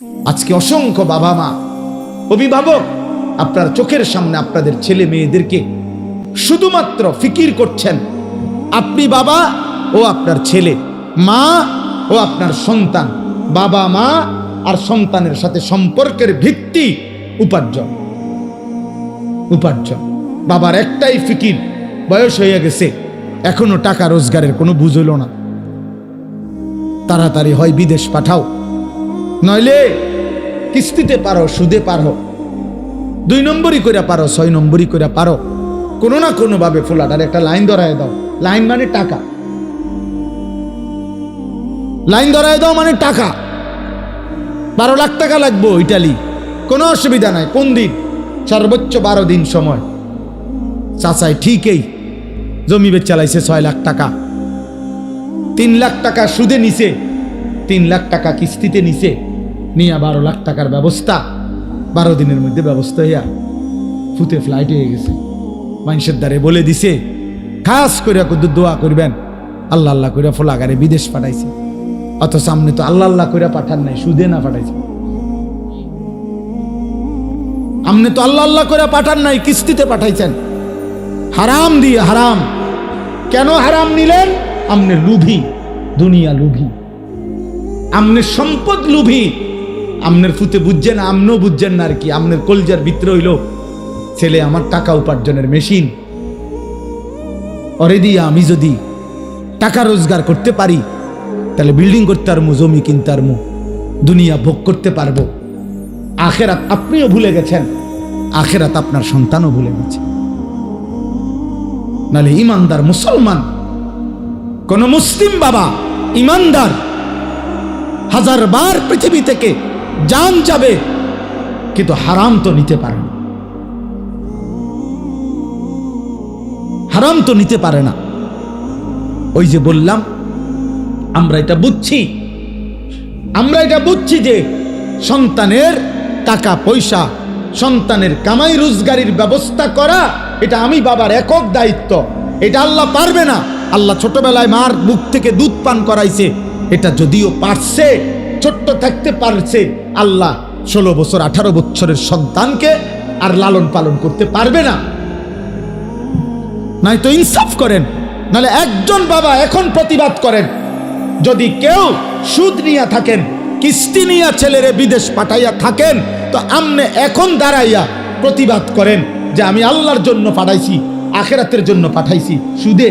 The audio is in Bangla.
আজকে অসংখ্য বাবা মা, অভিভাবক, আপনার চোখের সামনে আপনাদের ছেলে মেয়েদেরকে শুধুমাত্র ফিকির করছেন। আপনি বাবা ও আপনার ছেলে, মা ও আপনার সন্তান, বাবা মা আর সন্তানের সাথে সম্পর্কের ভিত্তি উপার্জন। উপার্জন। বাবার একটাই ফিকির, বয়স হয়ে গেছে, এখনও টাকা রোজগারের কোনো বুঝল না। তাড়াতাড়ি হয় বিদেশ পাঠাও। নইলে কিস্তিতে পারো, সুদে পারো। দুই নম্বরই করে পারো, ছয় নম্বরই করে পারো। কোনো না কোনো ভাবে ফোলাটার একটা লাইন ধরায় দাও। লাইন মানে টাকা। লাইন ধরায় দাও মানে টাকা। বারো লাখ টাকা লাগবো ইটালি। কোনো অসুবিধা নাই, কোন দিন? সর্বোচ্চ বারো দিন সময়। চাচাই ঠিকই, জমি বেচ চালাইছে ছয় লাখ টাকা। তিন লাখ টাকা সুদে নিছে, তিন লাখ টাকা কিস্তিতে নিছে। নিয়ে বারো লাখ টাকার ব্যবস্থা, বারো দিনের মধ্যে ব্যবস্থা হইয়া ফুতে ফ্লাইট হয়ে গেছে। মানুষের দ্বারে বলে দিছে, খাস করিয়া কুদ্দু দোয়া করবেন, আল্লাহ আল্লাহ করে ফোলাগারে বিদেশ পাঠাইছে। অত সামনে তো আল্লাহ আল্লাহ করে পাঠান নাই, সুদে না পাঠাইছে। আমনে তো আল্লাহ আল্লাহ করে পাঠান নাই, কিস্তিতে পাঠাইছেন। হারাম দিয়ে হারাম। কেন হারাম নিলেন? আমনে লুভি, দুনিয়া লুভি। আমনে সম্পদ লুভি। আমনের ফুতে বুঝছেন আমনও বুঝছেন না আর কি। আমনের কলজার ভিতরে হইল ছেলে আমার টাকা উপার্জনের মেশিন। অরে আমি যদি টাকা রোজগার করতে পারি, তাহলে বিল্ডিং করতে পারব, জমি কিনতে পারব, দুনিয়া ভোগ করতে পারব। আখেরাত আপনিও ভুলে গেছেন, আখেরাত আপনার সন্তানও ভুলে গেছে। নালে ইমানদার মুসলমান, কোন মুসলিম বাবা, ইমানদার, হাজার বার পৃথিবী থেকে জান যাবে, কিন্তু হারাম তো নিতে পারে না। হারাম তো নিতে পারে না। ওই যে বললাম, আমরা এটা বুঝছি। আমরা এটা বুঝছি যে সন্তানের টাকা, পয়সা, সন্তানের কামাই, রোজগারির ব্যবস্থা করা, এটা আমি বাবার একক দায়িত্ব। এটা আল্লাহ পারবে না। আল্লাহ ছোটবেলায় মার মুখ থেকে দুধ পান করাইছে। এটা যদিও পারছে ছোট্ট থাকতে পারছে আল্লাহ। ষোলো বছর, আঠারো বছরের সন্তানকে আর লালন পালন করতে পারবে না। নাই তো ইনসাফ করেন, নাহলে একজন বাবা এখন প্রতিবাদ করেন। যদি কেউ সুদ নিয়ে থাকেন, কিস্তি নিয়ে ছেলেরে বিদেশ পাঠাইয়া থাকেন, তো আমনে এখন দাঁড়াইয়া প্রতিবাদ করেন যে আমি আল্লাহর জন্য পাঠাইছি, আখেরাতের জন্য পাঠাইছি। সুদে